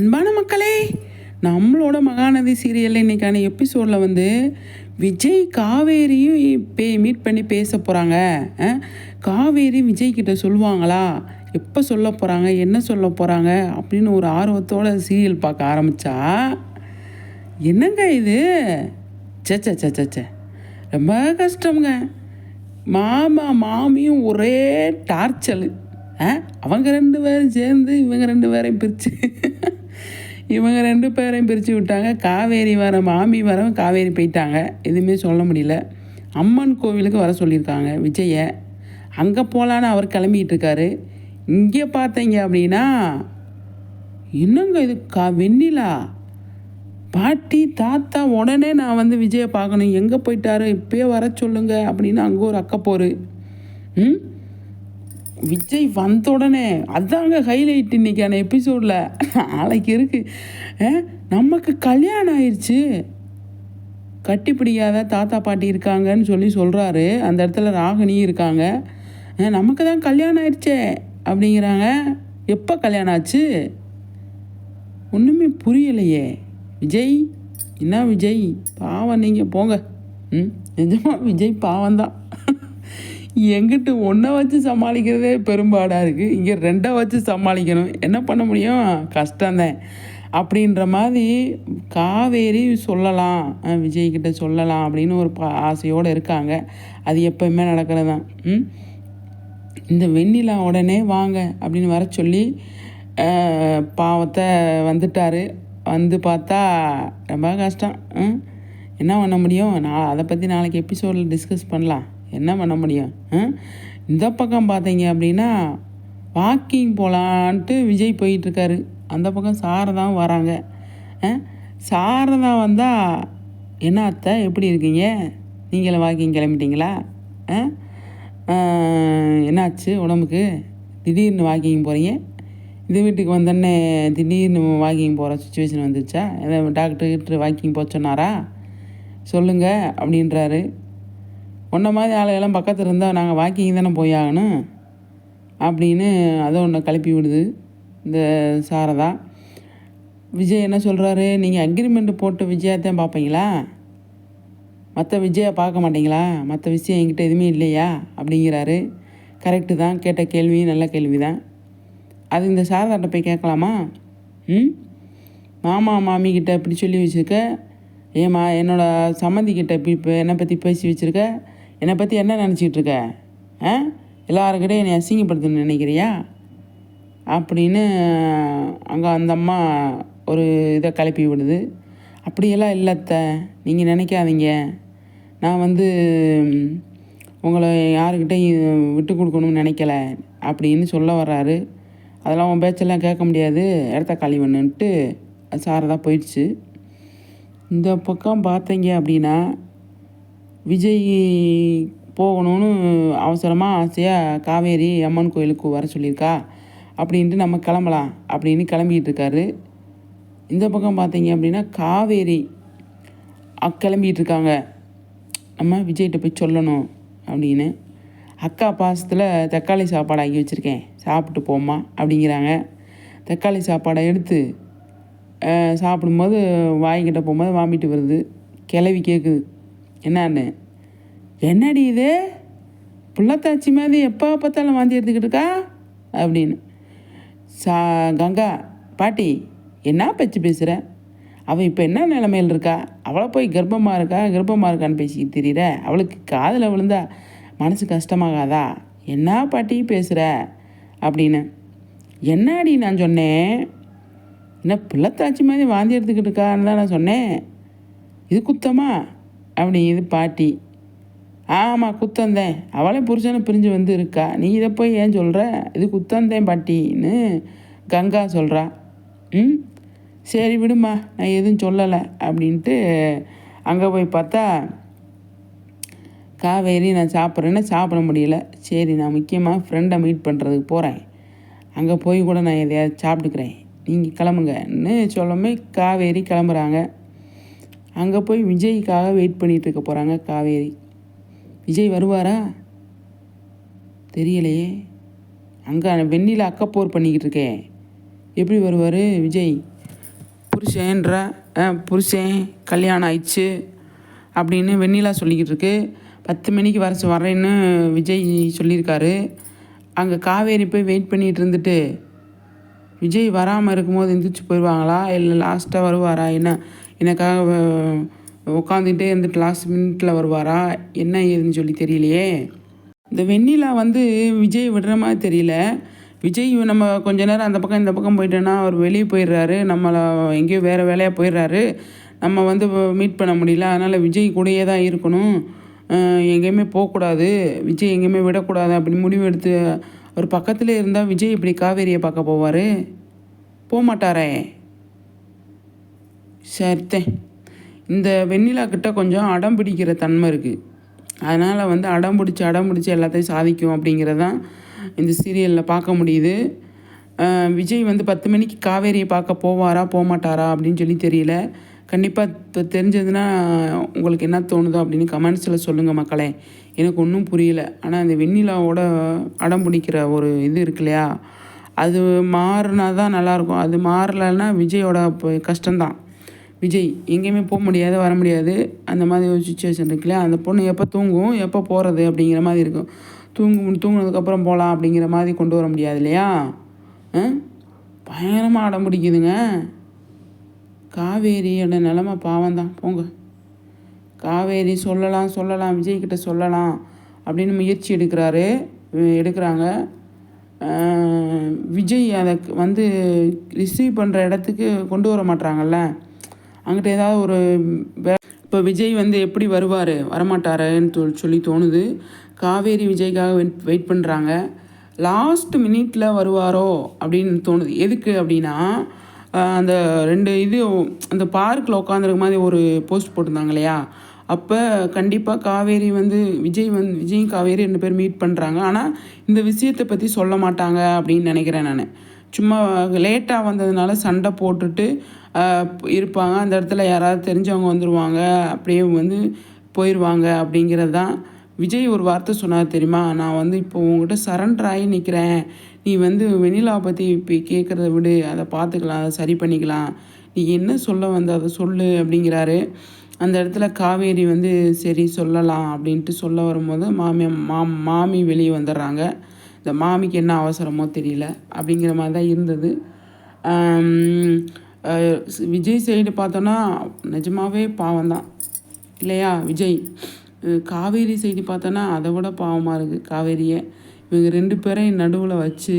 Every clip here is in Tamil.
அன்பான மக்களே நம்மளோட மகாநதி சீரியலில் இன்னைக்கான எபிசோடில் வந்து விஜய் காவேரியும் பே மீட் பண்ணி பேச போகிறாங்க காவேரி விஜய் கிட்ட சொல்லுவாங்களா? எப்போ சொல்ல போகிறாங்க என்ன சொல்ல போகிறாங்க அப்படின்னு ஒரு ஆர்வத்தோட சீரியல் பார்க்க ஆரம்பித்தா என்னங்க இது? சே சே ரொம்ப கஷ்டம்ங்க. மாமா மாமியும் ஒரே டார்ச்சல் ஆ அவங்க ரெண்டு பேரும் சேர்ந்து இவங்க ரெண்டு பேரையும் பிரித்து இவங்க ரெண்டு பேரையும் பிரித்து விட்டாங்க. காவேரி வர மாமி வர காவேரி போயிட்டாங்க. எதுவுமே சொல்ல முடியல. அம்மன் கோவிலுக்கு வர சொல்லியிருக்காங்க விஜயை. அங்கே போகலான்னு அவர் கிளம்பிக்கிட்டு இருக்காரு. இங்கே பார்த்தீங்க அப்படின்னா என்னங்க இது? கா வெண்ணிலா? பாட்டி தாத்தா உடனே நான் வந்து விஜயை பார்க்கணும். எங்கே போயிட்டாரு? இப்போயே வர சொல்லுங்க அப்படின்னு அங்கே ஒரு அக்கப்போரு ம்? விஜய் வந்த உடனே அதாங்க ஹைலைட் இன்னைக்கான எபிசோடில் நாளைக்கு இருக்கு. ஆ, நமக்கு கல்யாணம் ஆயிடுச்சு கட்டி பிடிக்காத தாத்தா பாட்டி இருக்காங்கன்னு சொல்லி சொல்கிறாரு அந்த இடத்துல ராகினியும் இருக்காங்க. ஆ, நமக்கு தான் கல்யாணம் ஆயிடுச்சே அப்படிங்கிறாங்க. எப்போ கல்யாணம் ஆச்சு? ஒன்றுமே புரியலையே. விஜய் என்ன விஜய்? பாவம் நீங்கள் போங்க. ம் நிஜமா விஜய் பாவம்தான். எங்கிட்டு ஒன்றை வச்சு சமாளிக்கிறதே பெரும்பாடாக இருக்குது இங்கே ரெண்டை வச்சு சமாளிக்கணும். என்ன பண்ண முடியும்? கஷ்டந்தேன் அப்படின்ற மாதிரி காவேரி சொல்லலாம். விஜய்கிட்ட சொல்லலாம் அப்படின்னு ஒரு பா ஆசையோடு இருக்காங்க. அது எப்போவுமே நடக்கிறது தான் ம்? இந்த வெண்ணிலா உடனே வாங்க அப்படின்னு வர சொல்லி பாவத்தை வந்துட்டாரு. வந்து பார்த்தா ரொம்ப கஷ்டம். ம்? என்ன பண்ண முடியும்? நான் அதை பற்றி நாளைக்கு எபிசோடில் டிஸ்கஸ் பண்ணலாம். என்ன பண்ண முடியும்? இந்த பக்கம் பார்த்தீங்க அப்படின்னா வாக்கிங் போகலான்ட்டு விஜய் போயிட்டுருக்காரு. அந்த பக்கம் சாரதாவும் வராங்க. சாரதா வந்தால் என்ன அத்தை எப்படி இருக்கீங்க? நீங்களும் வாக்கிங் கிளம்பிட்டீங்களா? ஆ? என்னாச்சு உடம்புக்கு? திடீர்னு வாக்கிங் போகிறீங்க இந்த வீட்டுக்கு வந்தோடனே திடீர்னு வாக்கிங் போகிற சுச்சுவேஷன் வந்துச்சா ஏதாவது டாக்டர் கிட்ட வாக்கிங் போக சொன்னாரா? சொல்லுங்கள் அப்படின்றாரு. உன்ன மாதிரி ஆளையெல்லாம் பக்கத்தில் இருந்தால் நாங்கள் வாக்கிங் தானே போய் ஆகணும். அப்படின்னு அதை ஒன்று கிளப்பி விடுது இந்த சாரதா. விஜய் என்ன சொல்கிறாரு நீங்கள் அக்ரிமெண்ட்டு போட்டு விஜயத்தான் பார்ப்பீங்களா? மற்ற விஜயை பார்க்க மாட்டீங்களா? மற்ற விஷயம் என்கிட்ட எதுவுமே இல்லையா? அப்படிங்கிறாரு. கரெக்டு தான். கேட்ட கேள்வி நல்ல கேள்வி தான் அது இந்த சாரதாட்ட போய் கேட்கலாமா? ம்? மாமா மாமிக்கிட்ட இப்படி சொல்லி வச்சுருக்க? ஏம்மா என்னோட சம்மந்திக்கிட்ட இப்படி இப்போ என்னை பற்றி பேசி வச்சுருக்க? என்னை பற்றி என்ன நினச்சிக்கிட்டு இருக்க? ஆ? எல்லாருக்கிட்டையும் என்னை அசிங்கப்படுத்தணும்னு நினைக்கிறியா? அப்படின்னு அங்கே அந்த அம்மா ஒரு இதை கிளப்பி விடுது. அப்படியெல்லாம் இல்லைத்த நீங்கள் நினைக்காதீங்க. நான் வந்து உங்களை யாருக்கிட்டையும் விட்டு கொடுக்கணும்னு நினைக்கல அப்படின்னு சொல்ல வர்றாரு. அதெல்லாம் உன் பேச்செல்லாம் கேட்க முடியாது. இடத்த காலி பண்ணுன்ட்டு சாரதாக போயிடுச்சு. இந்த பக்கம் பார்த்தீங்க அப்படின்னா விஜய் போகணும்னு அவசரமாக ஆசையாக காவேரி அம்மன் கோயிலுக்கு வர சொல்லியிருக்கா? அப்படின்ட்டு நம்ம கிளம்பலாம் அப்படின்னு கிளம்பிட்டு இருக்காரு. இந்த பக்கம் பார்த்தீங்க அப்படின்னா காவேரி கிளம்பிகிட்டு கிளம்பிட்டு இருக்காங்க. நம்ம விஜய்கிட்ட போய் சொல்லணும் அப்படின்னு. அக்கா பாசத்தில் தக்காளி சாப்பாடு ஆக்கி வச்சுருக்கேன். சாப்பிட்டு போம்மா அப்படிங்கிறாங்க. தக்காளி சாப்பாடை எடுத்து சாப்பிடும்போது வாய்க்கிட்ட போகும்போது வாமிட்டு வருது. கிளவி கேட்குது என்னான்னு. என்னடி இது? புள்ளத்தாச்சி மாதிரி எப்போ பார்த்தாலும் வாந்தி எடுத்துக்கிட்டு இருக்கா? அப்படின்னு. சா கங்கா பாட்டி என்ன பேச்சு பேசுகிற அவள் இப்போ என்ன நிலமையில் இருக்கா? அவளை போய் கர்ப்பமாக இருக்கா? கர்ப்பமாக இருக்கான்னு பேசி தெரியுற? அவளுக்கு காதில் விழுந்தா மனசு கஷ்டமாகாதா? என்ன பாட்டி பேசுகிற அப்படின்னு. என்னடி நான் சொன்னேன்? என்ன பிள்ளைத்தாச்சி மாதிரி வாந்தி எடுத்துக்கிட்டு இருக்கான்னு தான் நான் சொன்னேன். இது குத்தமா? அப்படி இது பாட்டி ஆமாம் குத்தந்தேன் அவளே புருஷனை பிரிஞ்சு வந்து இருக்கா நீ இதை போய் ஏன் சொல்கிற இது குத்தந்தேன் பாட்டின்னு கங்கா சொல்கிறா ம்? சரி விடுமா நான் எதுவும் சொல்லலை அப்படின்ட்டு அங்கே போய் பார்த்தா காவேரி நான் சாப்பிட்றேன்னு சாப்பிட முடியல. சரி நான் முக்கியமாக ஃப்ரெண்டை மீட் பண்ணுறதுக்கு போகிறேன் அங்கே போய் கூட நான் எதையாவது சாப்பிட்டுக்கிறேன். நீங்கள் கிளம்புங்கன்னு சொல்லாமே காவேரி கிளம்புறாங்க. அங்கே போய் விஜய்க்காக வெயிட் பண்ணிகிட்டு இருக்க போகிறாங்க காவேரி. விஜய் வருவாரா? தெரியலையே. அங்கே வெண்ணில அக்கப்போர் பண்ணிக்கிட்டு இருக்கேன் எப்படி வருவார் விஜய்? புருஷன்ற புருஷன் கல்யாணம் ஆயிடுச்சு அப்படின்னு வெண்ணிலா சொல்லிக்கிட்டு இருக்கு. பத்து மணிக்கு வர வரேன்னு விஜய் சொல்லியிருக்காரு. அங்கே காவேரி போய் வெயிட் பண்ணிகிட்டு இருந்துட்டு விஜய் வராமல் இருக்கும்போது எந்திரிச்சு போயிடுவாங்களா இல்லை லாஸ்ட்டாக வருவாரா? என்ன? எனக்காக உட்காந்துட்டே இருந்துட்டு லாஸ்ட் மினிட்ல வருவாரா? என்ன ஏதுன்னு சொல்லி தெரியலையே. இந்த வெண்ணிலா வந்து விஜய் விடுற மாதிரி தெரியல. விஜய் நம்ம கொஞ்ச நேரம் அந்த பக்கம் இந்த பக்கம் போயிட்டோன்னா அவர் வெளியே போயிடுறாரு. நம்மளை எங்கேயோ வேறு வேலையாக போயிடுறாரு. நம்ம வந்து மீட் பண்ண முடியல. அதனால் விஜய் கூடயே தான் இருக்கணும். எங்கேயுமே போகக்கூடாது. விஜய் எங்கேயுமே விடக்கூடாது அப்படின்னு முடிவு எடுத்து அவர் பக்கத்தில் இருந்தால் விஜய் இப்படி காவேரியை பார்க்க போவார். போக மாட்டாரே சேர்த்தேன். இந்த வெண்ணிலா கிட்ட கொஞ்சம் அடம் பிடிக்கிற தன்மை இருக்குது அதனால் வந்து அடம் பிடிச்சி அடம் பிடிச்சி எல்லாத்தையும் சாதிக்கும் அப்படிங்கிறது தான் இந்த சீரியலில் பார்க்க முடியுது. விஜய் வந்து பத்து மணிக்கு காவேரியை பார்க்க போவாரா போக மாட்டாரா அப்படின்னு சொல்லி தெரியல. கண்டிப்பாக இப்போ தெரிஞ்சதுன்னா உங்களுக்கு என்ன தோணுதோ அப்படின்னு கமெண்ட்ஸில் சொல்லுங்கள் மக்களே. எனக்கு ஒன்றும் புரியல. ஆனால் இந்த வெண்ணிலாவோட அடம் பிடிக்கிற ஒரு இது இருக்கு இல்லையா? அது மாறினா தான் நல்லாயிருக்கும் அது மாறலைன்னா விஜயோட இப்போ கஷ்டம்தான். விஜய் எங்கேயுமே போக முடியாது வர முடியாது. அந்த மாதிரி ஒரு சுச்சுவேஷன் இருக்குல்ல? அந்த பொண்ணு எப்போ தூங்கும்? எப்போ போகிறது அப்படிங்கிற மாதிரி இருக்கும். தூங்கு தூங்குனதுக்கப்புறம் போகலாம் அப்படிங்கிற மாதிரி கொண்டு வர முடியாது இல்லையா? பயங்கரமாக அடம் பிடிக்குதுங்க. காவேரியோட நிலமை பாவம் தான் போங்க. காவேரி சொல்லலாம் சொல்லலாம் விஜய்கிட்ட சொல்லலாம் அப்படின்னு முயற்சி எடுக்கிறாரு. எடுக்கிறாங்க. விஜய் அதை வந்து ரிசீவ் பண்ணுற இடத்துக்கு கொண்டு வர மாட்டாங்கல்ல அங்கிட்ட ஏதாவது ஒரு இப்போ விஜய் வந்து எப்படி வருவார் வரமாட்டாருன்னு தொ- சொல்லி தோணுது. காவேரி விஜய்க்காக வெயிட் வெயிட் பண்ணுறாங்க லாஸ்ட் மினிட்ல வருவாரோ அப்படின்னு தோணுது. எதுக்கு அப்படின்னா அந்த ரெண்டு இது அந்த பார்க்கில் உட்காந்துருக்க மாதிரி ஒரு போஸ்ட் போட்டிருந்தாங்க இல்லையா? அப்போ கண்டிப்பாக காவேரி வந்து விஜய் வந்து விஜய் காவேரி ரெண்டு பேர் மீட் பண்ணுறாங்க ஆனால் இந்த விஷயத்தை பற்றி சொல்ல மாட்டாங்க அப்படின்னு நினைக்கிறேன் நான். சும்மா லேட்டாக வந்ததுனால சண்டை போட்டுட்டு இருப்பாங்க. அந்த இடத்துல யாராவது தெரிஞ்சவங்க வந்துடுவாங்க அப்படியே வந்து போயிடுவாங்க அப்படிங்கிறது தான். விஜய் ஒரு வார்த்தை சொன்னார் தெரியுமா? நான் வந்து இப்போ உங்ககிட்ட சரண்டர் ஆகி நிற்கிறேன் நீ வந்து வெண்ணிலாவை பற்றி இப்போ கேட்குறத விடு. அதை பார்த்துக்கலாம். அதை சரி பண்ணிக்கலாம். நீ என்ன சொல்ல வந்த அதை சொல்லு அப்படிங்கிறாரு. அந்த இடத்துல காவேரி வந்து சரி சொல்லலாம் அப்படின்ட்டு சொல்ல வரும்போது மாமி மா மாமி வெளியே வந்துடுறாங்க. இந்த மாமிக்கு என்ன அவசரமோ தெரியல அப்படிங்கிற மாதிரி தான் இருந்தது. விஜய் சைடு பார்த்தோன்னா நிஜமாகவே பாவம் தான். இல்லையா விஜய்? காவேரி சைடு பார்த்தோன்னா அதை விட பாவமாக இருக்குது காவேரியை. இவங்க ரெண்டு பேரையும் நடுவில் வச்சு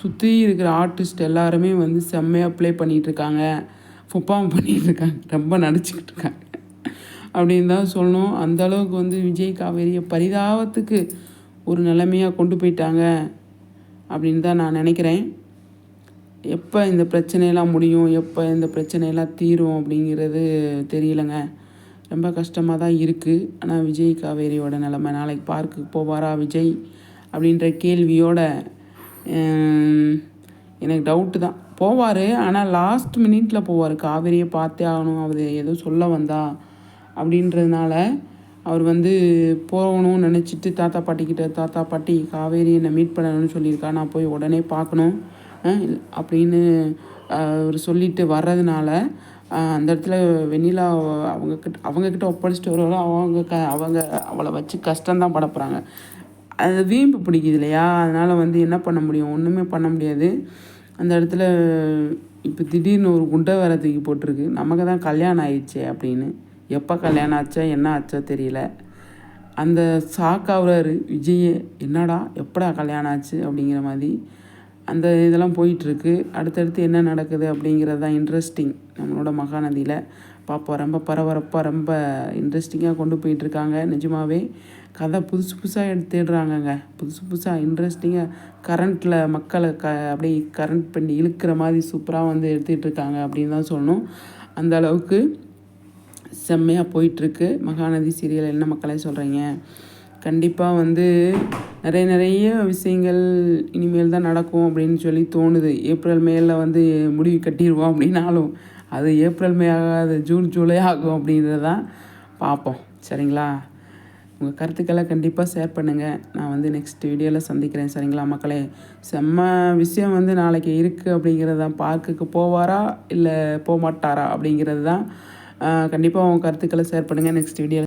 சுற்றி இருக்கிற ஆர்டிஸ்ட் எல்லாருமே வந்து செம்மையாக ப்ளே பண்ணிகிட்ருக்காங்க ஃபுப்பாம் பண்ணிகிட்டு இருக்காங்க. ரொம்ப நடிச்சுக்கிட்டு இருக்காங்க. அப்படின்னு தான் சொல்லணும். அந்த அளவுக்கு வந்து விஜய் காவேரியை பரிதாபத்துக்கு ஒரு நிலைமையாக கொண்டு போயிட்டாங்க அப்படின்னு தான் நான் நினைக்கிறேன். எப்போ இந்த பிரச்சனையெல்லாம் முடியும் எப்போ இந்த பிரச்சனையெல்லாம் தீரும் அப்படிங்கிறது தெரியலங்க. ரொம்ப கஷ்டமாக தான் இருக்குது ஆனால் விஜய் காவேரியோட நிலமை நாளைக்கு பார்க்குக்கு போவாரா விஜய் அப்படின்ற கேள்வியோட எனக்கு டவுட்டு தான். போவார் ஆனால் லாஸ்ட் மினிட்ல போவார். காவேரியை பார்த்தே ஆகணும் அவர் எதுவும் சொல்ல வந்தா அப்படின்றதுனால அவர் வந்து போகணும்னு நினச்சிட்டு தாத்தா பாட்டிக்கிட்ட தாத்தா பாட்டி காவேரி என்னை மீட் பண்ணணும்னு சொல்லியிருக்கா நான் போய் உடனே பார்க்கணும். அப்படின்னு அவர் சொல்லிட்டு வர்றதுனால அந்த இடத்துல வெண்ணிலா அவங்கக்கிட்ட அவங்கக்கிட்ட ஒப்படைச்சிட்டு வருவாங்க. அவங்க க அவங்க அவளை வச்சு கஷ்டம்தான் பட போகிறாங்க அது வீம்பு பிடிக்குது இல்லையா? அதனால் வந்து என்ன பண்ண முடியும்? ஒன்றுமே பண்ண முடியாது. அந்த இடத்துல இப்போ திடீர்னு ஒரு குண்டை வேற தூக்கி போட்டிருக்கு. நமக்கு தான் கல்யாணம் ஆயிடுச்சே அப்படின்னு. எப்போ கல்யாணம் ஆச்சா என்ன ஆச்சோ தெரியல. அந்த சாக்காவுறாரு விஜய் என்னடா எப்படா கல்யாணம் ஆச்சு? அப்படிங்கிற மாதிரி அந்த இதெல்லாம் போயிட்டுருக்கு. அடுத்தடுத்து என்ன நடக்குது அப்படிங்கிறது தான் இன்ட்ரெஸ்டிங் நம்மளோட மகாநதியில் பார்ப்போம் ரொம்ப பரபரப்பாக ரொம்ப இன்ட்ரெஸ்டிங்காக கொண்டு போயிட்டுருக்காங்க. நிஜமாவே கதை புதுசு புதுசாக எடுத்துடுறாங்கங்க புதுசு புதுசாக இன்ட்ரெஸ்டிங்காக கரண்ட்டில் மக்களை க அப்படியே கரண்ட் பண்ணி இழுக்கிற மாதிரி சூப்பராக வந்து எடுத்துகிட்டு இருக்காங்க அப்படின்னு தான் சொல்லணும். அந்த அளவுக்கு செம்மையாக போயிட்டுருக்கு. மகாநதி சீரியல் என்ன மக்களே சொல்கிறீங்க கண்டிப்பாக வந்து நிறைய நிறைய விஷயங்கள் இனிமேல் தான் நடக்கும் அப்படின்னு சொல்லி தோணுது. ஏப்ரல் மேல வந்து முடிவு கட்டிடுவோம் அப்படின்னாலும் அது ஏப்ரல் மே ஆகாது ஜூன் ஜூலை ஆகும் அப்படின்றதான் பார்ப்போம். சரிங்களா? உங்கள் கருத்துக்களை கண்டிப்பாக ஷேர் பண்ணுங்கள் நான் வந்து நெக்ஸ்ட் வீடியோவில் சந்திக்கிறேன். சரிங்களா மக்களே? செம்ம விஷயம் வந்து நாளைக்கு இருக்குது அப்படிங்கிறது தான் பார்க்குக்கு போவாரா இல்லை போக மாட்டாரா அப்படிங்கிறது தான் கண்டிப்பாக உங்கள் கருத்துக்களை ஷேர் பண்ணுங்கள் நெக்ஸ்ட் வீடியோ